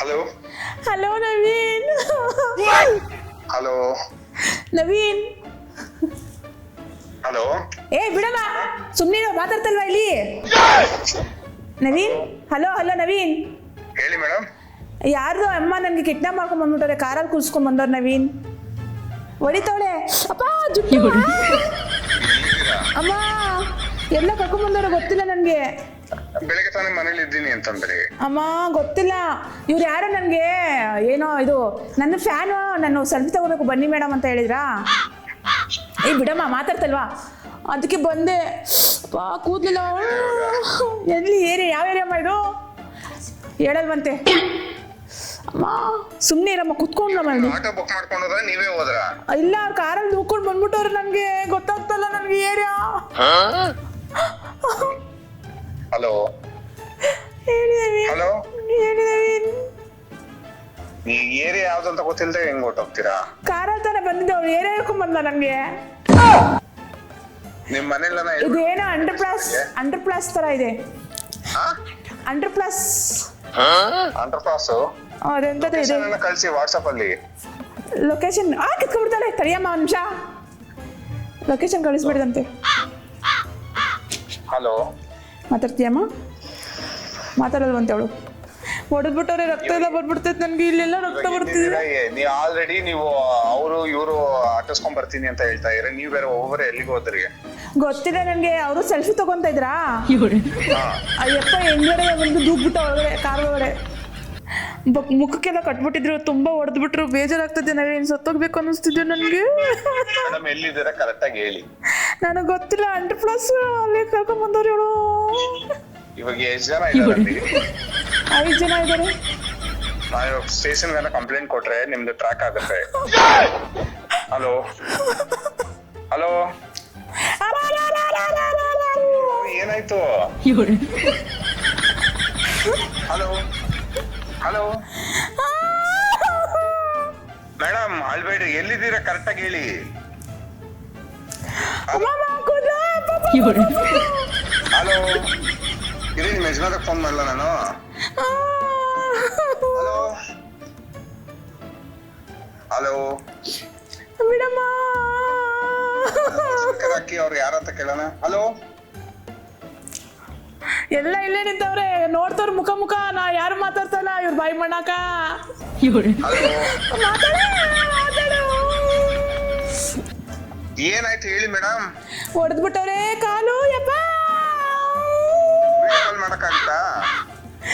Hello hello Naveen hello Naveen hello ಏ ಬಿಡಮ್ಮ. ಸುಮ್ಮನೆ ಮಾತಾಡ್ತಲ್ವಾ ಇಲ್ಲಿ? ನವೀನ್? Hello hello Naveen. ಹೇಳಿ ಮೇಡಮ್. ಯಾರ್ದು ಅಮ್ಮ ನನಗೆ ಕಿಡ್ನಾಪ್ ಮಾಡ್ಕೊಂಡ್ ಬಂದ್ಬಿಟ್ಟವ್ರೆ? ಕಾರಲ್ಲಿ ಕೂರ್ಸ್ಕೊಂಡ್ ಬಂದವ್ರು ನವೀನ್. ಹೊಡಿತಾವಳೆ ಅಪ್ಪ ಜುಟ್ಟಿ. ಅಮ್ಮ ಎಲ್ಲ ಕರ್ಕೊಂಡ್ ಬಂದವ್ರೆ ಗೊತ್ತಿಲ್ಲ ನನಗೆ. ಬೆಳಗ್ಗೆ ತಾನೇ ಮನೇಲಿ ಇದ್ದೀನಿ ಅಂತಂದ್ರೆ? ಅಮ್ಮ ಗೊತ್ತಿಲ್ಲ. ಇವ್ರು ಯಾರು ನನಗೆ ಏನೋ ಇದು ನನ್ನ ಫ್ಯಾನು ನಾನು ಸೆಲ್ಫಿ ತಗೋಬೇಕು ಬನ್ನಿ ಮೇಡಮ್ ಅಂತ ಹೇಳಿದ್ರಾ? ಏ ಬಿಡಮ್ಮ ಮಾತಾಡ್ತಲ್ವಾ? ಅದಕ್ಕೆ ಬಂದೆ. ಪಾ ಕೂದಲಿಲ್ಲ. ಎಲ್ಲಿ ಏರಿ ಯಾವ ಏರಿಯಾ ಇದು? ಹೇಳಲ್ವಂತೆ. ಅಮ್ಮ ಸುಮ್ಮನೆ ಇರಮ್ಮ ಕುತ್ಕೊಂಡ್ರಮ್ಮ ಅಲ್ಲಿ ಆಟೋ ಬುಕ್ ಮಾಡ್ಕೊಂಡು ಹೋದ್ರೆ ನೀವೇ ಹೋದ್ರ? ಇಲ್ಲ ಅವ್ರ ಕಾರಲ್ಲಿ ಹೋಗ್ಕೊಂಡು ಬಂದ್ಬಿಟ್ಟವ್ರು ನನಗೆ. ಗೊತ್ತಾಗ್ತಲ್ಲ ನನಗೆ ಏರಿಯಾ. ಈ ಏರಿಯಾ ಯಾವ್ದು ಅಂತ ಗೊತ್ತಿಲ್ಲದೆ ಹೆಂಗ್ ಹೊರ್ಟೋಗ್ತೀರಾ? ಕಾರ್ ತಾನೇ ಬಂದಿದ್ದೆ ಅವ್ರು ಏರಿಯಾ ಹೇಳ್ಕೊಂಡ್ ಬಂದ ನನಗೆ ನಿಮ್ ಇದು ಇದೇನೋ ಅಂಡರ್ ಪ್ಲಸ್ ಅಂಡರ್ ಪ್ಲಸ್ ತರ ಇದೆ. ಅಂಡರ್ ಪ್ಲಸ್ ಅಂಡರ್ ಪಾಸ್ ಅದೆಂತದ್ದು ಇದೆ. ಕಳಿಸಿ ವಾಟ್ಸಪ್ ಅಲ್ಲಿ. ಲೊಕೇಶನ್ ಆ ಕಿತ್ಕೊಂಡ್ಬಿಡ್ತಾಳೆ ತಡಿಯಮ್ಮ ಅಂಶ ಲೊಕೇಶನ್ ಕಳಿಸ್ಬಿಡ್ದಂತೆ ಹಲೋ ಮಾತಾಡ್ತೀಯಮ್ಮ? ಮಾತಾಡಲ್ವಂತೆ ಅವಳು. ಹೊಡೆದ್ಬಿಟ್ಟವ್ರೆ ರಕ್ತ ಎಲ್ಲ ಬರ್ಬಿಡ್ತೈತೆ ನನ್ಗೆ ಇಲ್ಲೆಲ್ಲ ರಕ್ತ ಬರ್ತಿದ್ರೆ ನೀವ್ ಆಲ್ರೆಡಿ ನೀವು ಅವರು ಇವರು ಅಟ್ಟಿಸ್ಕೊಂಡ್ ಬರ್ತೀನಿ ಅಂತ ಹೇಳ್ತಾ ಇದ್ರೆ ನೀವ್ ಬೇರೆ ಒಬ್ಬರೇ ಎಲ್ಲಿಗೆ ಹೋದ್ರಿ? ಗೊತ್ತಿದೆ ನನ್ಗೆ ಅವರು ಸೆಲ್ಫಿ ತಗೊಂತ ಇದ್ರಾ? ಅಯ್ಯಪ್ಪ ಹೆಂಗಡೆ ಒಂದು ದೂಗ್ಬಿಟ್ಟ ಒಳಗಡೆ ಕಾರ್ ಒಳಗಡೆ. ಮುಖಕ್ಕೆಲ್ಲ ಕಟ್ಬಿಟ್ಟಿದ್ರು ತುಂಬಾ ಹೊಡೆದ್ಬಿಟ್ರು ಬೇಜಾರಾಗ್ತದೆ ನವೀನ್ ಸತ್ತೋಗ್ಬೇಕು ಅನ್ನಿಸ್ತಿದ್ದೆ ನನಗೆ. ಮೇಡಮ್ ಎಲ್ಲಿದ್ದೀರಾ? ಕರೆಕ್ಟ್ ಆಗಿ ಹೇಳಿ. ನನಗೆ ಗೊತ್ತಿಲ್ಲ ಅಂಡರ್ ಪ್ಲಸ್ ಅಲ್ಲಿ ಕರ್ಕೊಂಡ್ ಬಂದವ್ರು ಇವಳು ಇವಾಗ ಎಷ್ಟ್ ಜನ ಇದ್ದಾರೆ ಜನ ನಾನು ಸ್ಟೇಷನ್ ಕಂಪ್ಲೇಂಟ್ ಕೊಟ್ರೆ ನಿಮ್ದು ಟ್ರ್ಯಾಕ್ ಆಗುತ್ತೆ. ಹಲೋ ಹಲೋ ಏನಾಯ್ತು? ಹಲೋ ಹಲೋ ಮೇಡಮ್ ಅಳ್ಬೇಡ್ರಿ, ಎಲ್ಲಿದ್ದೀರಾ? ಕರೆಕ್ಟ್ ಆಗಿ ಹೇಳಿ. ಹಲೋ ಇರಿ ನಿಮ್ ಯಜಮಾನ ಫೋನ್ ಮಾಡಲ್ಲ ನಾನು? ಹಲೋ. ಬಿಡಮ್ಮ ಅಕ್ಕಿ ಅವ್ರು ಯಾರಂತ ಕೇಳೋಣ? ಹಲೋ. ಎಲ್ಲ ಇಲ್ಲೇ ನಿಂತವ್ರೆ ನೋಡ್ತವ್ರ ಮುಖ ಮುಖ ನಾ ಯಾರು ಮಾತಾಡ್ತಲ್ಲ ಇವ್ರ ಬಾಯಿ ಮಾಡಾಕ. ಏನಾಯ್ತು ಹೇಳಿ ಮೇಡಮ್? ಹೊಡೆದ್ಬಿಟ್ಟವ್ರೆ ಕಾಲು ಯಪ್ಪ. ಕಾಲ್ ಮಾಡಕ್ಕಾಗುತ್ತಾ?